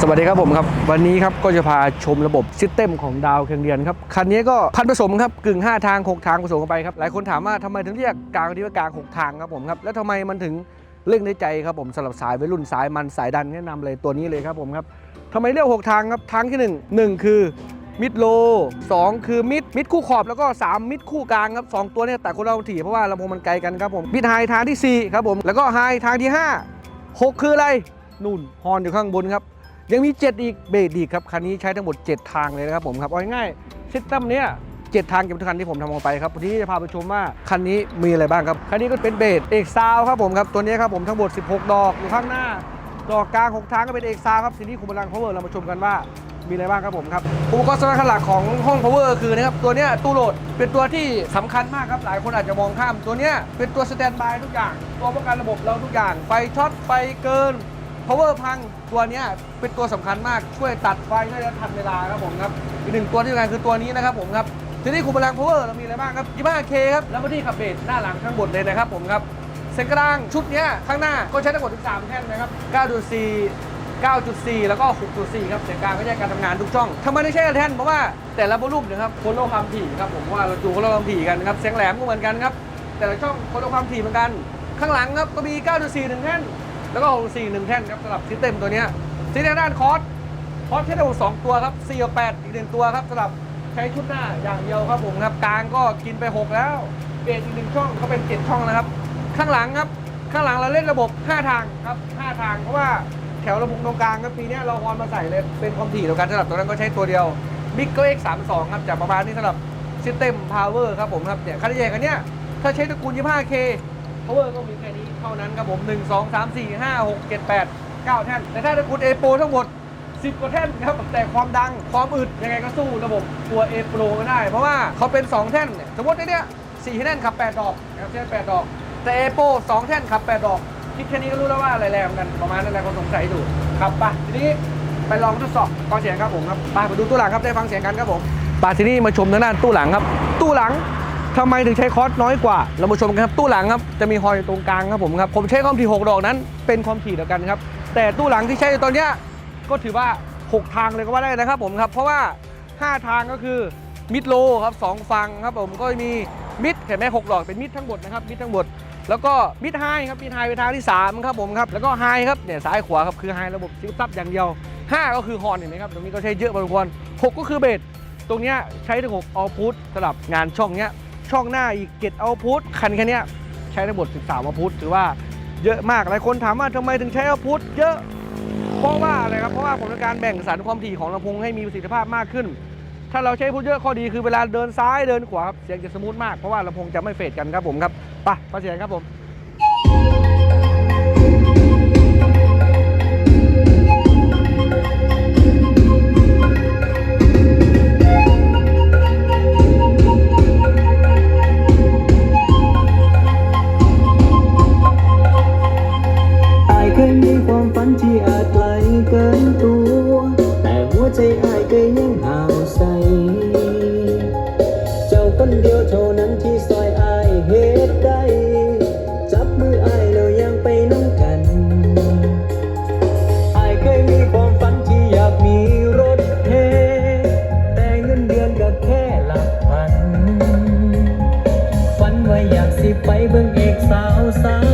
สวัสดีครับผมครับ วันนี้ครับก็จะพาชมระบบซิสเต็มของดาวเครื่องเรียนครับ คันนี้ก็พันผสมครับกึ่ง 5 ทาง 6 ทางผสมกันไปครับ หลายคนถามว่าทำไมถึงเรียกกลางดีว่ากลาง 6 ทางครับผมครับ แล้วทำไมมันถึงเร่งในใจครับผมสำหรับสายวัยรุ่นสายมันสายดันแนะนำเลยตัวนี้เลยครับผมครับทำไมเรียก 6 ทางครับทางที่ 1 1 คือมิดโล 2 คือมิดมิดคู่ขอบแล้วก็ 3 มิดคู่กลางครับสองตัวเนี่ยแต่คนเราถี่เพราะว่าลำโพงมันไกลกันครับผมมิดไฮทางที่4ครับผมแล้วก็ไฮทางที่ 5 6 คืออะไรนุ่นฮอนอยู่ข้างบนครับ ยังมี 7 อีกเบรดอีกครับคันนี้ใช้ทั้งหมด 7 ทางเลยนะครับผมครับเอาง่ายๆซิสเต็มเนี้ยเจ็ดทางเก็บทุกคันที่ผมทำออกไปครับวันนี้จะพาไปชมว่าคันนี้มีอะไรบ้างครับคันนี้ก็เป็นเบสเอกซาวครับผมครับตัวนี้ครับผมทั้งหมด 16 ดอกอยู่ข้างหน้า ดอกกลาง6ทางก็เป็นเอกซาวครับทีนี้คุมพลัง power เรามาชมกันว่ามีอะไรบ้างครับผมครับอุปกรณ์สำคัญหลักของห้อง power คือนะครับตัวเนี้ยตู้โหลดเป็นตัวที่สำคัญมากครับหลายคนอาจจะมองข้าม ตัวเนี้ยเป็นตัวสแตนบายทุกอย่าง ตัวป้องกันระบบเราทุกอย่าง ไฟช็อตไฟเกิน power พังตัวนี้เป็นตัวสำคัญมากช่วยตัดไฟได้ทันเวลาครับผมครับอีกหนึ่งตัวที่สำคัญคือตัวนี้นะครับผมครับทีนี้คุมพลัง power เรามีอะไรบ้างครับ 25K ครับแล้วมาที่ขับเบสหน้าหลังข้างบนเลยนะครับผมครับเส้นกลางชุดนี้ข้างหน้าก็ใช้ทั้งหมดถึง3แท่นนะครับ 9.4 9.4 แล้วก็ 6.4 ครับ เสียงกลางก็แยกการทำงานทุกช่องทำไมไม่ใช่แท่น เพราะว่าแต่ละโวลูมนะครับคนลความถี่ครับผมว่าเราจูคนลความถี่กันนะครับ เสียงแหลมก็เหมือนกันครับ แต่ละช่องคนลความถี่เหมือนกัน ข้างหลังครับก็มี 9.4 หนึ่งแท่น แล้วก็6.4หนึ่งแท่นครับสำหรับซิสเต็มตัวเนี้ยซีทางด้านคอร์สคอร์สใช้ทั้งหมด2ตัวครับ4กับ8อีกหนึ่งตัวครับสำหรับใช้ชุดหน้าอย่างเดียวครับผมครับกลางก็กินไป 6 แล้วเบสอีกหนึ่งช่องก็เป็น 7 ช่องนะครับ ข้างหลังครับ ข้างหลังเราเล่นระบบ 5 ทางครับ 5 ทางเพราะว่าแถวระบบตรงกลางครับปีนี้เราออนมาใส่เลยเป็นความถี่เดียวกันสำหรับตัวนั้นก็ใช้ตัวเดียวบิ๊กเก็เอ็กสามสองครับจากประมาณนี้สำหรับซิสเต็มพาวเวอร์ครับผมครับเนี่ยคันใหญ่กันเนี้ยถ้าใช้ตระกูล 25K power ก็มีแค่นี้ เท่านั้นครับผม1 2 3 4 5 6 7 8 9 แท่น แต่ถ้าตระกูล A Pro ทั้งหมด 10 กว่าแท่นครับ แต่ความดังความอึดยังไงก็สู้ระบบตัว A Pro ไม่ได้ เพราะว่าเขาเป็น 2 แท่น สมมติในเนี้ย4แท่นขับ 8 ดอกนะครับแท่น8ดอก แต่ A Pro 2แท่นขับ 8 ดอก คิดแค่นี้ก็รู้แล้วว่าอะไรแรงกันประมาณนั้นแหละคนสงสัยดูครับไปทีนี้ไปลองทดสอบฟังเสียงครับผมครับไปมาดูตู้หลังครับได้ฟังเสียงกันครับผมไปทีนี้มาชมทางด้านตู้หลังครับ ตู้หลัง ทำไมถึงใช้คอร์สน้อยกว่า เรามาชมกันครับตู้หลังครับจะมีฮอยอยู่ตรงกลางครับผมครับผมใช้ความถี่6ดอกนั้น เป็นความถี่เดียวกันครับแต่ตู้หลังที่ใช้ตอนนี้ก็ถือว่า 6 ทางเลยก็ว่าได้นะครับผมครับเพราะว่า 5 ทางก็คือมิดโลครับสองฟังครับผมก็มีมิดเห็นไหมหกดอกเป็นมิดทั้งหมดนะครับมิดทั้งหมดแล้วก็มิดไฮครับมิดไฮไปทางที่ 3 ครับผมครับแล้วก็ไฮครับเนี่ยซ้ายขวาครับคือไฮระบบซิลซับอย่างเดียว 5 ก็คือฮอร์นเห็นไหมครับตรงนี้ก็ใช้เยอะพอสมควร6ก็คือเบสตรงนี้ใช้ถึง6เอาพุทสำหรับงานช่องเนี้ย ช่องหน้าอีกเกตเอาพุทคันแค่นี้ใช้ในบท 13เอาพุทถือว่าเยอะมากหลายคนถามว่าทำไมถึงใช้เอาพุทเยอะเพราะว่าอะไรครับเพราะว่าผมต้องการแบ่งสรรความถี่ของลำโพงให้มีประสิทธิภาพมากขึ้น ถ้าเราใช้พุทเยอะข้อดีคือเวลาเดินซ้ายเดินขวาครับเสียงจะสมูทมากเพราะว่าลำโพงจะไม่เฟดกันครับผมครับไปฟังเสียงครับผม ไปเบิ่งเอกสาวสาว